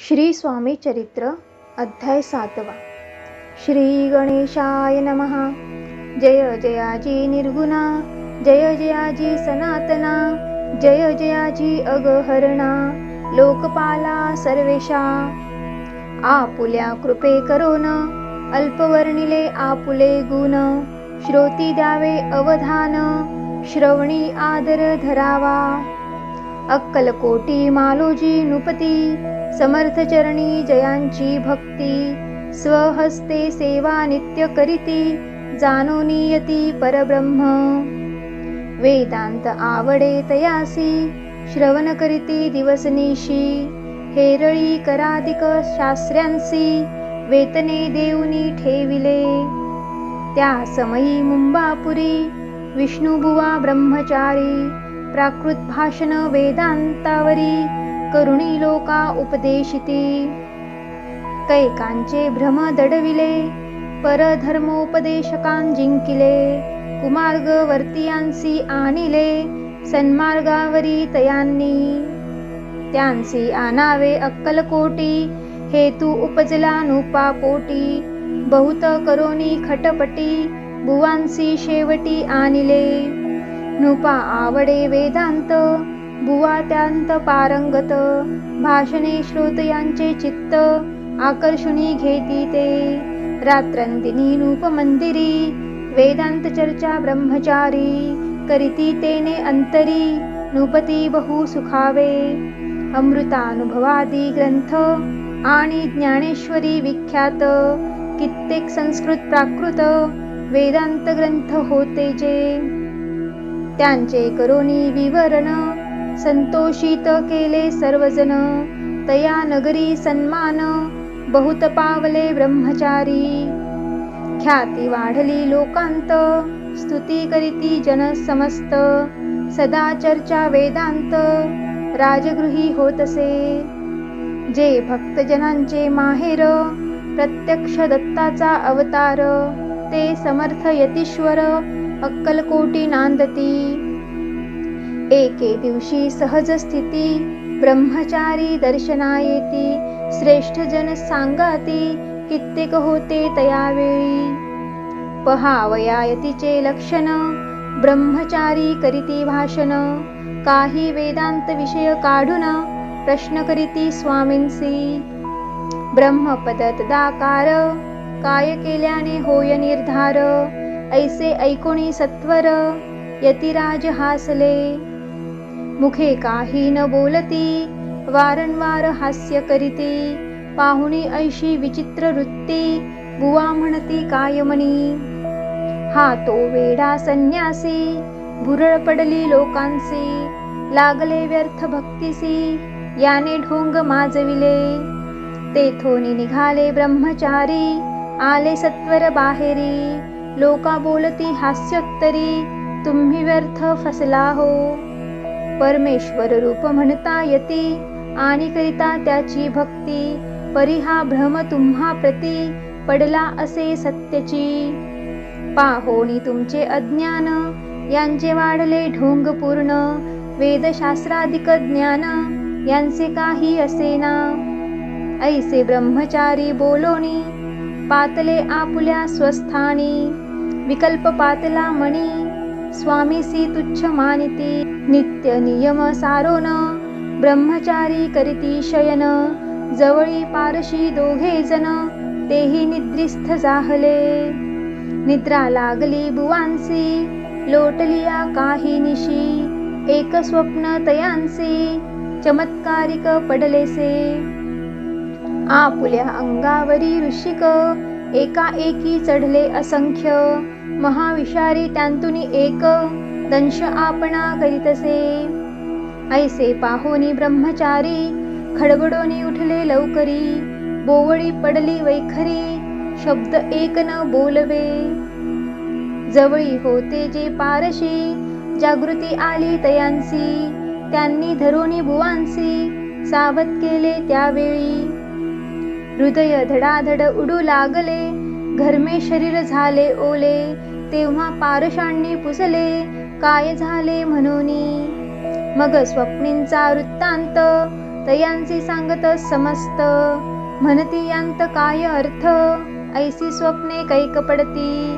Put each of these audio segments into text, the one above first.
श्री स्वामी चरित्र अध्याय सातवा. श्री गणेशाय नमः. जय जयाजी निर्गुणा. जय जयाजी सनातना. जय जयाजी अगहरणा. लोकपाला सर्वेशा. आपुल्या कृपे करोन. अल्पवर्णिले आपुले गुण. श्रोती द्यावे अवधान. श्रवणी आदर धरावा. अक्कलकोटी मालोजी नुपती समर्थ चरणी जयांची भक्ती स्वहस्ते सेवा नित्य करीती जाणोनियती परब्रह्म. वेदांत आवडे तयासी श्रवण करीती दिवसनिशी हेरळी कराधिक शास्त्र्यांसी वेतने देऊनी ठेविले. त्या समयी मुंबापुरी विष्णुबुवा ब्रह्मचारी प्राकृत भाषण वेदांतावरी करुणी लोका उपदेशिती। कैकांचे भ्रम दडविले परधर्मोपदेशकां जिंकिले कुमार्ग वर्तियांसी आणिले सन्मार्गावरी तयांनी। त्यांसी आनावे अक्कलकोटी हेतू उपजला नुपापोटी बहुत करोनी खटपटी बुवांसी शेवटी आणिले। नृपा आवडे वेदांत बुवा त्यांत पारंगत भाषणे श्रोतयांचे चित्त आकर्षुनी घेती ते. रात्रंदिनी नूप मंदिरी वेदांत चर्चा ब्रह्मचारी करीती तेने अंतरी नृपती बहु सुखावे. अमृतानुभवादी ग्रंथ आणि ज्ञानेश्वरी विख्यात कित्येक संस्कृत प्राकृत वेदांत ग्रंथ होते जे. त्यांचे करोनी विवरण संतोषित केले सर्वजन तया नगरी सन्मान बहुत पावले ब्रह्मचारी. ख्याती वाढली लोकांत स्तुती करीती जन समस्त. सदा चर्चा वेदांत राजगृही होतसे. जे भक्तजनांचे माहेर प्रत्यक्ष दत्ताचा अवतार ते समर्थ यतीश्वर अक्कलकोटी नांदती. एके दिवशी सहज स्थिती ब्रह्मचारी दर्शनायेती श्रेष्ठ जन सांगाती कित्येक होते तयावेळी. पहावयायतीचे लक्षण ब्रह्मचारी करीती भाषण काही वेदांत विषय काढून प्रश्न करीती स्वामींसी. ब्रह्मपद काय केल्याने होय निर्धार? ऐसे ऐकोणी सत्वर यतिराज हासले. मुखे काही न बोलती वारंवार हास्य करीती पाहुणी ऐशी विचित्र वृत्ती बुवा म्हणती कायमणी हा तो वेडा संन्यासी भुरळ पडली लोकांसी लागले व्यर्थ भक्तीसी याने ढोंग माजविले. तेथोनी निघाले ब्रह्मचारी आले सत्वर बाहेरी. लोका बोलती हास्यत्तरी तुम्ही व्यर्थ फसला हो. परमेश्वर रूप म्हणता यती आणि करिता त्याची भक्ती परी हा भ्रम तुम्हा प्रती पडला असे सत्यची. पाहोनी तुमचे अज्ञान यांचे वाढले ढोंग पूर्ण वेदशास्त्राधिक ज्ञान यांचे काही असेना. ऐसे ब्रह्मचारी बोलोनी पातले आपुल्या स्वस्थानी. विकल्प पातला मणी स्वामीसी तुच्छ मानिती नित्य नियम सारोन। ब्रह्मचारी करीती शयन। जवळी पारशी दोघे जण तेही निद्रिस्थ जाहले। निद्रा लागली बुवांसी। लोटलिया काही निशी। एक स्वप्न तयांसी। चमत्कारिक पडलेसे। आपुल्या अंगावरी ऋषिक। एका एकी चढले असंख्य। महाविषारी त्यांतुनी एक दंश आपणा करीतसे. ऐसे पाहोनी ब्रह्मचारी खडबडोनी उठले लवकरी. बोवळी पडली वैखरी शब्द एक न बोलवे. जवळी होते जे पारशी जागृती आली तयांसी. त्यांनी धरोनी बुवांसी सावध केले त्यावेळी. हृदय धडाधड उडू लागले घरमे शरीर झाले ओले तेव्हा पारशांनी पुसले काय झाले म्हणूनी? मग स्वप्नींचा वृत्तांत तयांचे सांगत समस्त म्हणती यांत काय अर्थ? ऐसी स्वप्ने कैक पडती.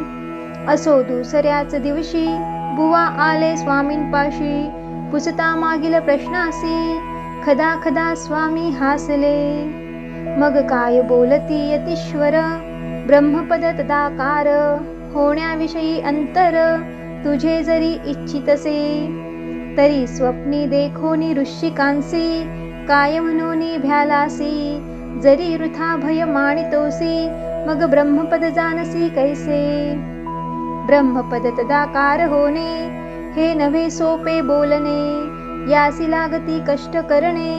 असो दुसऱ्याच दिवशी बुवा आले स्वामींपाशी पुसता मागील प्रश्नासी खदा खदा स्वामी हासले. मग काय बोलती यतीश्वर? ब्रह्मपद तदाकार होण्याविषयी अंतर तुझे जरी इच्छितसे तरी स्वप्नी देखोनी ऋषिकांसी काय म्हणून भ्यालासी जरी वृथा भय मानितोसी मग ब्रह्मपद जानसी कैसे? ब्रह्मपद तदाकार होणे हे नव्हे सोपे बोलणे यासी लागती कष्ट करणे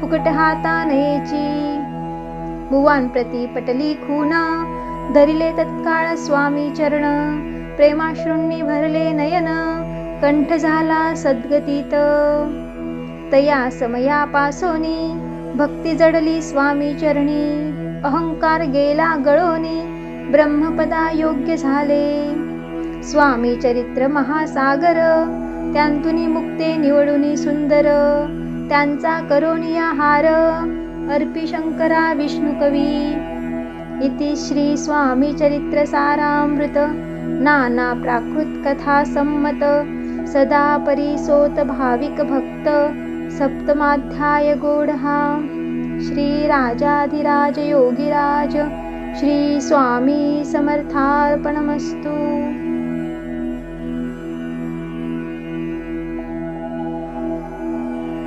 फुकट हाता नयेची भुवान प्रती पटली खूना धरिले तत्काळ स्वामी चरण. प्रेमाश्रूंनी भरले नयन कंठ झाला सद्गतीत. तया समयापासोनी भक्ती जडली स्वामी चरणी. अहंकार गेला गळोनी ब्रह्मपदा योग्य झाले. स्वामी चरित्र महासागर त्यांतुनी मुक्ते निवडुनी सुंदर. त्यांचा करोनिया हार अर्पी शंकरा विष्णू कवी. इति श्रीस्वामिचरित्रसारामृत नानाप्राकृतकथासम्मत सदा परिसोतभाविकभक्त सप्तमाध्यायगूढः श्रीराजाधिराजयोगिराज श्रीस्वामी समर्थार्पणमस्तु